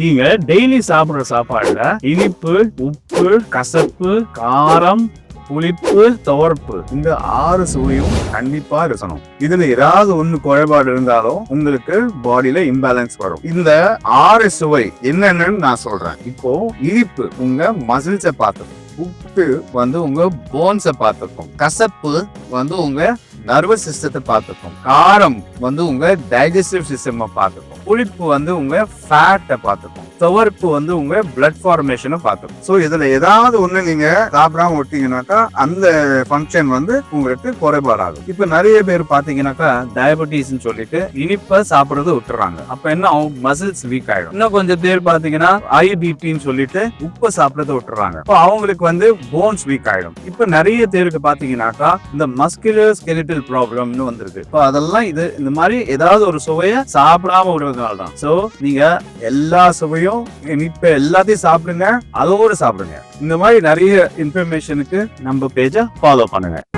நீங்க டெய்லி சாப்பிடுற சாப்பாடுல இனிப்பு உப்பு கசப்பு காரம் புளிப்பு துவர்ப்பு இந்த ஆறு சுவையும் கண்டிப்பா இருக்கணும். இதுல ஏதாவது ஒண்ணு குறைபாடு இருந்தாலும் உங்களுக்கு பாடியில இம்பேலன்ஸ் வரும். இந்த ஆறு சுவை என்னென்னு நான் சொல்றேன். இப்போ இனிப்பு உங்க மசில்ஸை பார்த்துக்கும். உப்பு வந்து உங்க போன்ஸை பார்த்துக்கும். கசப்பு வந்து உங்க நர்வஸ் சிஸ்டத்தை பார்த்துக்கும் காரம் வந்து உங்க டைஜஸ்டிவ் சிஸ்டம் பார்த்துக்கும் புளிப்பு வந்து உங்க ஃபேட்டை பார்த்துக்கும் துவர்ப்பு வந்து உங்க பிளட் ஃபார்மேஷனை பார்த்துக்கும் ஸோ இதுல ஏதாவது ஒண்ணு நீங்க சாப்பிடாம விட்டீங்கன்னாக்கா அந்த ஃபங்க்ஷன் வந்து உங்களுக்கு குறைபாடாகும். இப்ப நிறைய பேர் பாத்தீங்கன்னாக்கா டயபெட்டிஸ் சொல்லிட்டு இனிப்பை சாப்பிடுறது விட்டுறாங்க. அப்ப என்ன ஆகும்? மசில்ஸ் வீக் ஆயிடும். இன்னும் கொஞ்சம் பேர் பாத்தீங்கன்னா ஐபிபின்னு சொல்லிட்டு உப்பு சாப்பிடுறத விட்டுறாங்க. இப்போ அவங்களுக்கு வந்து போன்ஸ் வீக் ஆயிடும். இப்ப நிறைய பேருக்கு பாத்தீங்கன்னாக்கா இந்த மஸ்குலர் ஸ்கெலிட்டல் ப்ராப்ளம்னு வந்திருக்கு. இப்போ அதெல்லாம் இது இந்த மாதிரி ஏதாவது ஒரு சுவையை சாப்பிடாம விடுறதுனால தான். ஸோ நீங்க எல்லா சுவையும் இனிப்பு எல்லாத்தையும் சாப்பிடுங்க அதோட சாப்பிடுங்க. இந்த மாதிரி நிறைய இன்ஃபர்மேஷனுக்கு நம்ம பேஜை ஃபாலோ பண்ணுங்க.